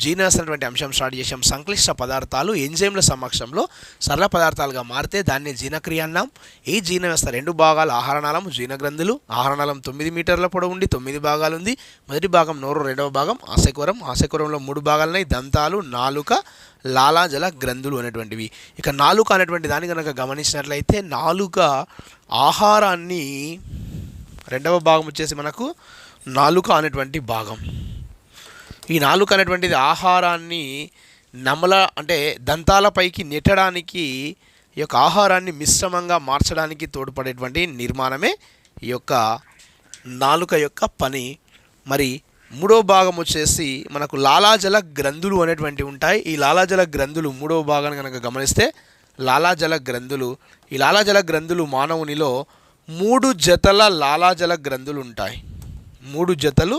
Genus అనేటువంటి అంశం start చేసాం. సంక్లిష్ట పదార్థాలు ఎంజైమ్ల సమక్షంలో సరళ పదార్థాలుగా మారితే దాన్ని జీర్ణక్రియ అన్నాం. ఈ జీర్ణ వ్యవస్థ రెండు భాగాలు ఆహారనాళం జీర్ణగ్రంథులు. ఆహారనాళం తొమ్మిది మీటర్ల పొడవు ఉండి తొమ్మిది భాగాలు ఉంది మొదటి భాగం నోరు రెండవ భాగం ఆశకూరం. ఆశకూరంలో మూడు భాగాలున్నాయి. దంతాలు నాలుక లాలాజల గ్రంథులు అనేటువంటివి. ఇక నాలుక అనేటువంటి దాన్ని కనుక గమనించినట్లయితే నాలుక ఆహారాన్ని రెండవ భాగం వచ్చేసి మనకు నాలుక అనేటువంటి భాగం. ఈ నాలుక అనేటువంటిది ఆహారాన్ని నమల అంటే దంతాలపైకి నెట్టడానికి ఈ యొక్క ఆహారాన్ని మిశ్రమంగా మార్చడానికి తోడ్పడేటువంటి నిర్మాణమే ఈ యొక్క నాలుక యొక్క పని. మరి మూడో భాగం వచ్చేసి మనకు లాలాజల గ్రంథులు అనేటువంటివి ఉంటాయి. ఈ లాలాజల గ్రంథులు మూడవ భాగాన్ని కనుక గమనిస్తే లాలాజల గ్రంథులు ఈ లాలాజల గ్రంథులు మానవునిలో మూడు జతల లాలాజల గ్రంథులు ఉంటాయి. మూడు జతలు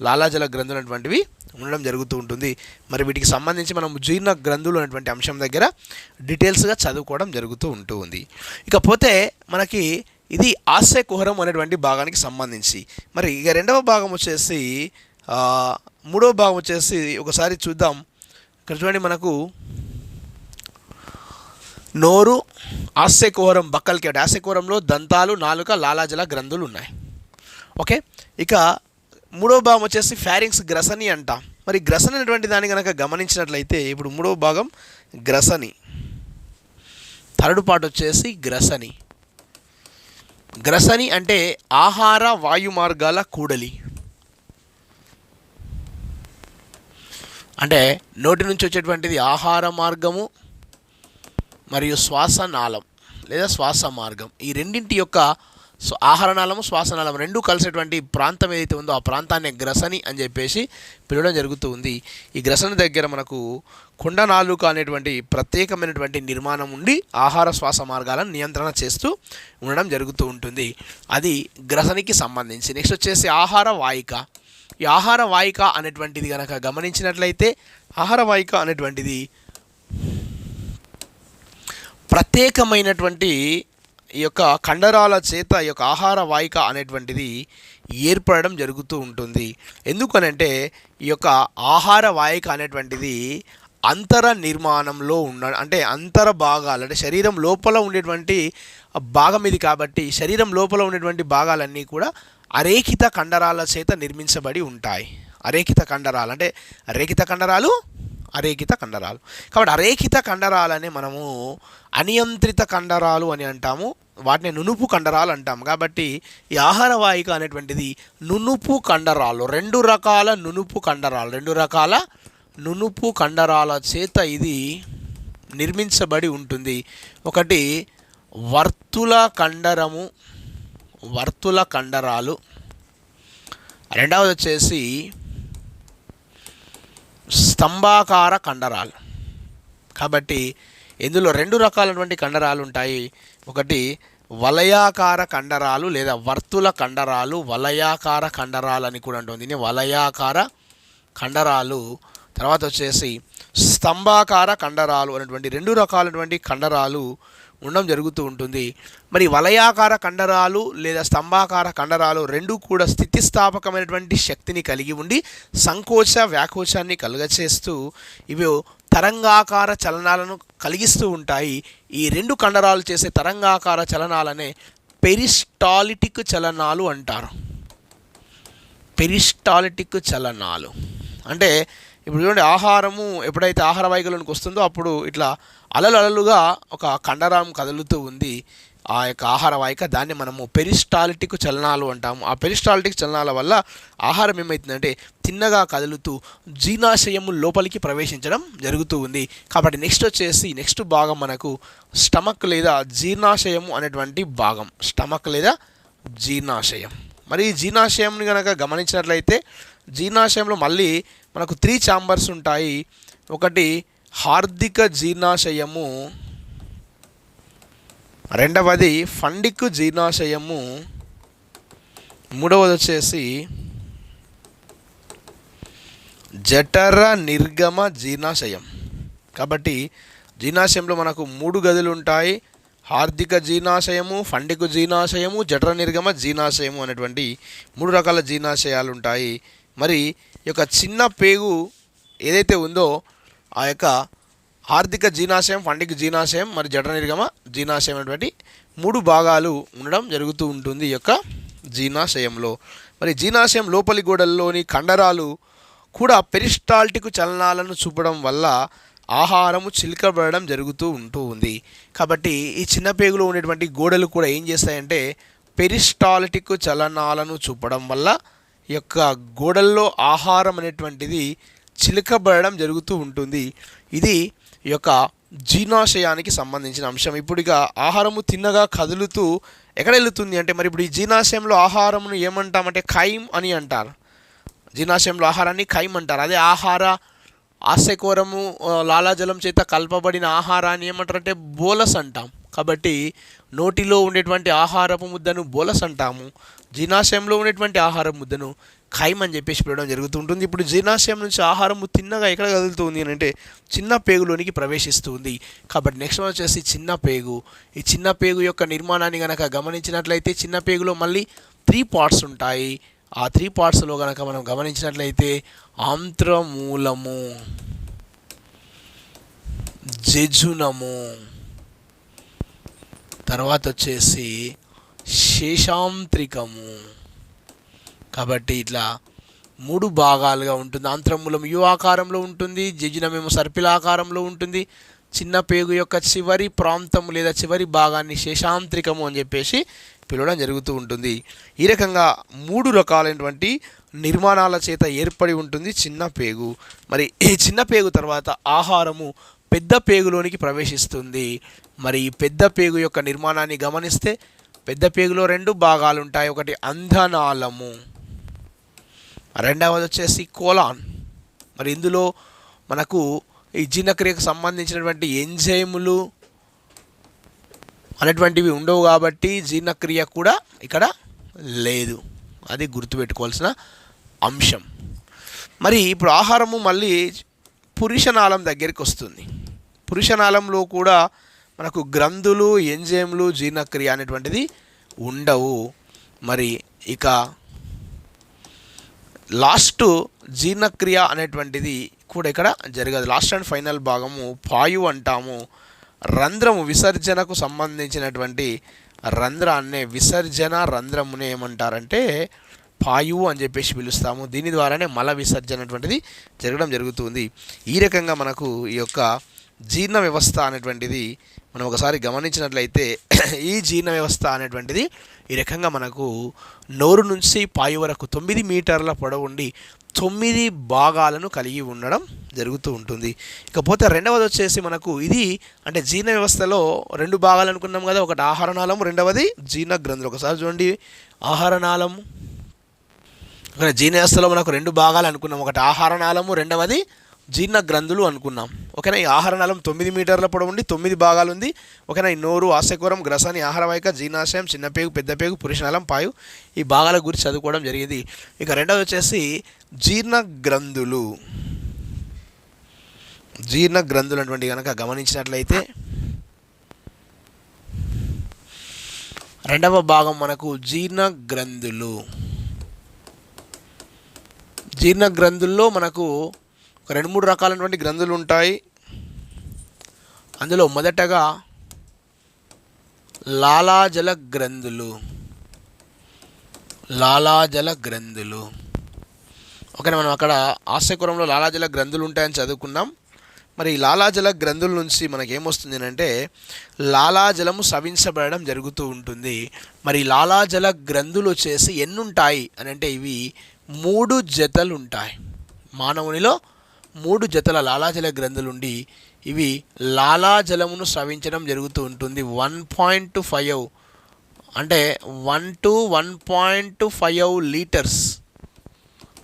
లాలాజల గ్రంథులు అనేటువంటివి ఉండడం జరుగుతూ ఉంటుంది. మరి వీటికి సంబంధించి మనం జీర్ణ గ్రంథులు అనేటువంటి అంశం దగ్గర డీటెయిల్స్గా చదువుకోవడం జరుగుతూ ఉంటూ ఉంది ఇకపోతే మనకి ఇది ఆశయ కుహరం అనేటువంటి భాగానికి సంబంధించి. మరి ఇక రెండవ భాగం వచ్చేసి మూడవ భాగం వచ్చేసి ఒకసారి చూద్దాం. ఇక్కడ చూడండి మనకు నోరు ఆస్యకుహరం బక్కలకి కేట ఆస్యకుహరంలో దంతాలు నాలుక లాలాజల గ్రంథులు ఉన్నాయి. ఓకే? ఇక మూడో భాగం వచ్చేసి ఫ్యారింగ్స్ గ్రసని అంట. మరి గ్రసని అనేటువంటి దాన్ని కనుక గమనించినట్లయితే ఇప్పుడు మూడో భాగం గ్రసని. థర్డ్ పార్ట్ వచ్చేసి గ్రసని. గ్రసని అంటే ఆహార వాయు మార్గాల కూడలి. అంటే నోటి నుంచి వచ్చేటువంటిది ఆహార మార్గము మరియు శ్వాస నాళం లేదా శ్వాస మార్గం. ఈ రెండింటి యొక్క సో ఆహార నాళము శ్వాస రెండు కలిసేటువంటి ప్రాంతం ఏదైతే ఉందో ఆ ప్రాంతాన్ని గ్రసని అని చెప్పేసి పిలవడం జరుగుతూ ఉంది. ఈ గ్రసని దగ్గర మనకు కొండ నాలుక అనేటువంటి ప్రత్యేకమైనటువంటి నిర్మాణం ఉండి ఆహార శ్వాస మార్గాలను నియంత్రణ చేస్తూ ఉండడం జరుగుతూ ఉంటుంది. అది గ్రసనికి సంబంధించి. నెక్స్ట్ వచ్చేసి ఆహార వాయిక. ఈ ఆహార వాయిక అనేటువంటిది కనుక గమనించినట్లయితే ఆహార వాయిక అనేటువంటిది ప్రత్యేకమైనటువంటి ఈ యొక్క కండరాల చేత ఈ యొక్క ఆహార వాయిక అనేటువంటిది ఏర్పడడం జరుగుతూ ఉంటుంది. ఎందుకనంటే ఈ యొక్క ఆహార వాయిక అనేటువంటిది అంతర నిర్మాణంలో ఉన్న అంటే అంతర భాగాలు అంటే శరీరం లోపల ఉండేటువంటి భాగం ఇది కాబట్టి శరీరం లోపల ఉండేటువంటి భాగాలన్నీ కూడా అరేఖిత కండరాల చేత నిర్మించబడి ఉంటాయి. అరేఖిత కండరాలు అంటే రేఖిత కండరాలు అరేఖిత కండరాలు. కాబట్టి అరేఖిత కండరాలని మనము అనియంత్రిత కండరాలు అని అంటాము. వాటిని నునుపు కండరాలు అంటాము. కాబట్టి ఈ ఆహార వాయిక అనేటువంటిది నునుపు కండరాలు. రెండు రకాల నునుపు కండరాలు. రెండు రకాల నునుపు కండరాల చేత ఇది నిర్మించబడి ఉంటుంది. ఒకటి వర్తుల కండరము వర్తుల కండరాలు. రెండవది వచ్చేసి స్తంభాకార కండరాలు. కాబట్టి ఇందులో రెండు రకాలైనటువంటి కండరాలు ఉంటాయి. ఒకటి వలయాకార కండరాలు లేదా వర్తుల కండరాలు వలయాకార కండరాలు అని కూడా ఉంటుంది దీన్ని వలయాకార కండరాలు. తర్వాత వచ్చేసి స్తంభాకార కండరాలు అనేటువంటి రెండు రకాలైనటువంటి కండరాలు ఉండడం జరుగుతూ ఉంటుంది. మరి వలయాకార కండరాలు లేదా స్తంభాకార కండరాలు రెండు కూడా స్థితిస్థాపకమైనటువంటి శక్తిని కలిగి ఉండి సంకోచ వ్యాకోచాన్ని కలుగచేస్తూ ఇవి తరంగాకార చలనాలను కలిగిస్తూ ఉంటాయి. ఈ రెండు కండరాలు చేసే తరంగాకార చలనాలనే పెరిస్టాలిటిక్ చలనాలు అంటారు. పెరిస్టాలిటిక్ చలనాలు. అంటే ఇప్పుడు చూడండి ఆహారము ఎప్పుడైతే ఆహార వాయువులోనికి వస్తుందో అప్పుడు ఇట్లా అలలు అలలుగా ఒక కండరాం కదులుతూ ఉంది. ఆ యొక్క ఆహార వాయిక దాన్ని మనము పెరిస్టాలిటిక్ చలనాలు అంటాము. ఆ పెరిస్టాలిటిక్ చలనాల వల్ల ఆహారం ఏమవుతుందంటే తిన్నగా కదులుతూ జీర్ణాశయము లోపలికి ప్రవేశించడం జరుగుతూ ఉంది. కాబట్టి నెక్స్ట్ వచ్చేసి నెక్స్ట్ భాగం మనకు స్టమక్ లేదా జీర్ణాశయము అనేటువంటి భాగం. స్టమక్ లేదా జీర్ణాశయం. మరి ఈ జీర్ణాశయంని కనుక గమనించినట్లయితే జీర్ణాశయంలో మళ్ళీ మనకు త్రీ ఛాంబర్స్ ఉంటాయి. ఒకటి హార్దిక జీర్ణాశయము. రెండవది ఫండికు జీర్ణాశయము. మూడవది వచ్చేసి జఠర నిర్గమ జీర్ణాశయం. కాబట్టి జీర్ణాశయంలో మనకు మూడు గదులు ఉంటాయి. హార్దిక జీర్ణాశయము ఫండికు జీర్ణాశయము జఠర నిర్గమ జీర్ణాశయము అనేటువంటి మూడు రకాల జీర్ణాశయాలు ఉంటాయి. మరి ఈ యొక్క చిన్న పేగు ఏదైతే ఉందో ఆ యొక్క ఆర్థిక జీర్ణాశయం ఫండిక్ జీర్ణాశయం మరి జఠర నిర్గమ జీర్ణాశయం అనేటువంటి మూడు భాగాలు ఉండడం జరుగుతూ ఉంటుంది ఈ యొక్క జీర్ణాశయంలో. మరి జీర్ణాశయం లోపలి గోడల్లోని కండరాలు కూడా పెరిస్టాల్టిక్ చలనాలను చూపడం వల్ల ఆహారము చిలకబడడం జరుగుతూ ఉంటూ ఉంది. కాబట్టి ఈ చిన్నపేగులో ఉండేటువంటి గోడలు కూడా ఏం చేస్తాయంటే పెరిస్టాల్టిక్ చలనాలను చూపడం వల్ల ఈ యొక్క గోడల్లో ఆహారం అనేటువంటిది చిలకబడడం జరుగుతూ ఉంటుంది. ఇది ఈ యొక్క జీర్ణాశయానికి సంబంధించిన అంశం. ఇప్పుడు ఇక ఆహారము తిన్నగా కదులుతూ ఎక్కడ వెళుతుంది అంటే మరి ఇప్పుడు ఈ జీర్ణాశయంలో ఆహారమును ఏమంటామంటే ఖైమ్ అని అంటారు. జీర్ణాశయంలో ఆహారాన్ని ఖైమ్ అంటారు. అదే ఆహార ఆశకోరము లాలాజలం చేత కలపబడిన ఆహారాన్ని ఏమంటారంటే బోలస్ అంటాం. కాబట్టి నోటిలో ఉండేటువంటి ఆహారపు ముద్దను బోలస్ అంటాము జీర్ణాశయంలో ఉండేటువంటి ఆహారం ముద్దను ఖైమ్ అని చెప్పేసి పిలవడం జరుగుతుంటుంది. ఇప్పుడు జీర్ణాశయం నుంచి ఆహారం తిన్నగా ఎక్కడ కదులుతుంది అని అంటే చిన్న పేగులోనికి ప్రవేశిస్తుంది. కాబట్టి నెక్స్ట్ వన్ వచ్చేసి చిన్న పేగు. ఈ చిన్న పేగు యొక్క నిర్మాణాన్ని కనుక గమనించినట్లయితే చిన్న పేగులో మళ్ళీ త్రీ పార్ట్స్ ఉంటాయి. ఆ త్రీ పార్ట్స్లో కనుక మనం గమనించినట్లయితే ఆంత్రమూలము జజునము తర్వాత వచ్చేసి శేషాంత్రికము. కాబట్టి ఇట్లా మూడు భాగాలుగా ఉంటుంది. ఆంత్రమూలం యు ఆకారంలో ఉంటుంది జజినమేమో సర్పిల ఆకారంలో ఉంటుంది చిన్న పేగు యొక్క చివరి ప్రాంతం లేదా చివరి భాగాన్ని శేషాంత్రికము అని చెప్పేసి పిలవడం జరుగుతూ ఉంటుంది. ఈ రకంగా మూడు రకాలైనటువంటి నిర్మాణాల చేత ఏర్పడి ఉంటుంది చిన్న పేగు. మరి ఈ చిన్న పేగు తర్వాత ఆహారము పెద్ద పేగులోనికి ప్రవేశిస్తుంది. మరి ఈ పెద్ద పేగు యొక్క నిర్మాణాన్ని గమనిస్తే పెద్ద పేగులో రెండు భాగాలు ఉంటాయి ఒకటి అంధనాళము రెండవది వచ్చేసి కోలాన్. మరి ఇందులో మనకు ఈ జీర్ణక్రియకు సంబంధించినటువంటి ఎంజైములు అనేటువంటివి ఉండవు కాబట్టి జీర్ణక్రియ కూడా ఇక్కడ లేదు. అది గుర్తుపెట్టుకోవాల్సిన అంశం. మరి ఇప్పుడు ఆహారము మళ్ళీ పురుషనాళం దగ్గరికి వస్తుంది. పురుషనాళంలో కూడా మనకు గ్రంథులు ఎంజైములు జీర్ణక్రియ అనేటువంటిది ఉండవు. మరి ఇక లాస్ట్ జీర్ణక్రియ అనేటువంటిది కూడా ఇక్కడ జరగదు. లాస్ట్ అండ్ ఫైనల్ భాగము పాయు అంటాము. రంధ్రము విసర్జనకు సంబంధించినటువంటి రంధ్రాన్నే విసర్జన రంధ్రమునే ఏమంటారంటే పాయువు అని చెప్పేసి పిలుస్తాము. దీని ద్వారానే మల విసర్జన అటువంటిది జరగడం జరుగుతుంది. ఈ రకంగా మనకు ఈ యొక్క జీర్ణ వ్యవస్థ అనేటువంటిది మనం ఒకసారి గమనించినట్లయితే ఈ జీర్ణ వ్యవస్థ అనేటువంటిది ఈ రకంగా మనకు నోరు నుంచి పాయు వరకు తొమ్మిది మీటర్ల పొడవుండి తొమ్మిది భాగాలను కలిగి ఉండడం జరుగుతూ ఉంటుంది. ఇకపోతే రెండవది వచ్చేసి మనకు ఇది అంటే జీర్ణ వ్యవస్థలో రెండు భాగాలు అనుకున్నాం కదా ఒకటి ఆహారనాళం రెండవది జీర్ణ గ్రంథులు. ఒకసారి చూడండి. ఆహారనాళము. ఇక్కడ జీర్ణ వ్యవస్థలో మనకు రెండు భాగాలు అనుకున్నాం. ఒకటి ఆహారనాళము రెండవది జీర్ణ గ్రంథులు అనుకున్నాం. ఓకేనా ఈ ఆహారనాళం తొమ్మిది మీటర్ల పొడవు ఉండి తొమ్మిది భాగాలు ఉంది ఓకేనా ఈ నోరు ఆశకూరం గ్రసాని ఆహారవాహిక జీర్ణాశయం చిన్నపేగు పెద్దపేగు పెద్ద పేగు పురుషనాళం పాయు ఈ భాగాల గురించి చదువుకోవడం జరిగింది. ఇక రెండవది వచ్చేసి జీర్ణ గ్రంథులు జీర్ణ గ్రంథులు అటువంటి కనుక గమనించినట్లయితే రెండవ భాగం మనకు జీర్ణ గ్రంథులు జీర్ణ గ్రంథుల్లో మనకు ఒక రెండు మూడు రకాలైనటువంటి గ్రంథులు ఉంటాయి అందులో మొదటగా లాలాజల గ్రంథులు. లాలాజల గ్రంథులు. ఓకే మనం అక్కడ ఆశయకురంలో లాలాజల గ్రంథులు ఉంటాయని చదువుకున్నాం. మరి ఈ లాలాజల గ్రంథుల నుంచి మనకి ఏమొస్తుంది అంటే లాలాజలము సవించబడడం జరుగుతూ ఉంటుంది. మరి లాలాజల గ్రంథులు వచ్చేసి ఎన్నుంటాయి అని అంటే ఇవి మూడు జతలు ఉంటాయి మానవునిలో మూడు జతల లాలాజల గ్రంథులుండి ఇవి లాలాజలమును స్రవించడం జరుగుతూ ఉంటుంది. వన్ పాయింట్ ఫైవ్ అంటే one to one point five litres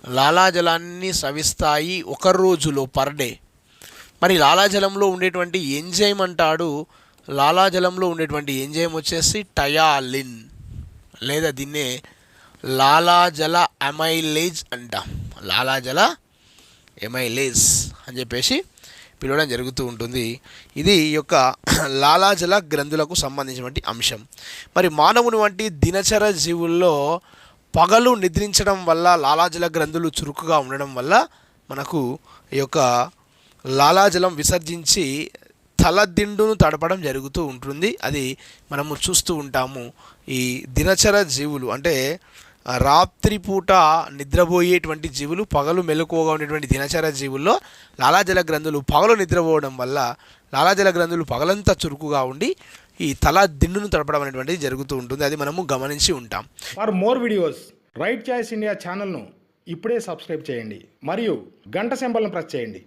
లాలాజలాన్ని స్రవిస్తాయి ఒక రోజులో పర్ డే. మరి లాలాజలంలో ఉండేటువంటి ఎంజైమ్ అంటాడు. లాలాజలంలో ఉండేటువంటి ఎంజైమ్ వచ్చేసి టయాలిన్ లేదా దీన్నే లాలాజల అమైలేజ్ అంటాం. లాలాజల ఎమైలేజ్ అని చెప్పేసి పిలవడం జరుగుతూ ఉంటుంది. ఇది ఈ యొక్క లాలాజల గ్రంథులకు సంబంధించినటువంటి అంశం. మరి మానవుని వంటి దినచర జీవుల్లో పగలు నిద్రించడం వల్ల లాలాజల గ్రంథులు చురుకుగా ఉండడం వల్ల మనకు ఈ యొక్క లాలాజలం విసర్జించి తలదిండును తడపడం జరుగుతూ ఉంటుంది. అది మనము చూస్తూ ఉంటాము. ఈ దినచర జీవులు అంటే రాత్రిపూట నిద్రపోయేటువంటి జీవులు పగలు మెలకువగా ఉండేటువంటి దినచర జీవుల్లో లాలాజల గ్రంథులు పగలు నిద్రపోవడం వల్ల లాలాజల గ్రంథులు పగలంతా చురుకుగా ఉండి ఈ తల దిండును తడపడం అనేటువంటిది జరుగుతూ ఉంటుంది. అది మనము గమనించి ఉంటాం. For more videos right choice India ఛానల్ను ఇప్పుడే సబ్స్క్రైబ్ చేయండి. మరియు గంట సింబల్ను ప్రెస్ చేయండి.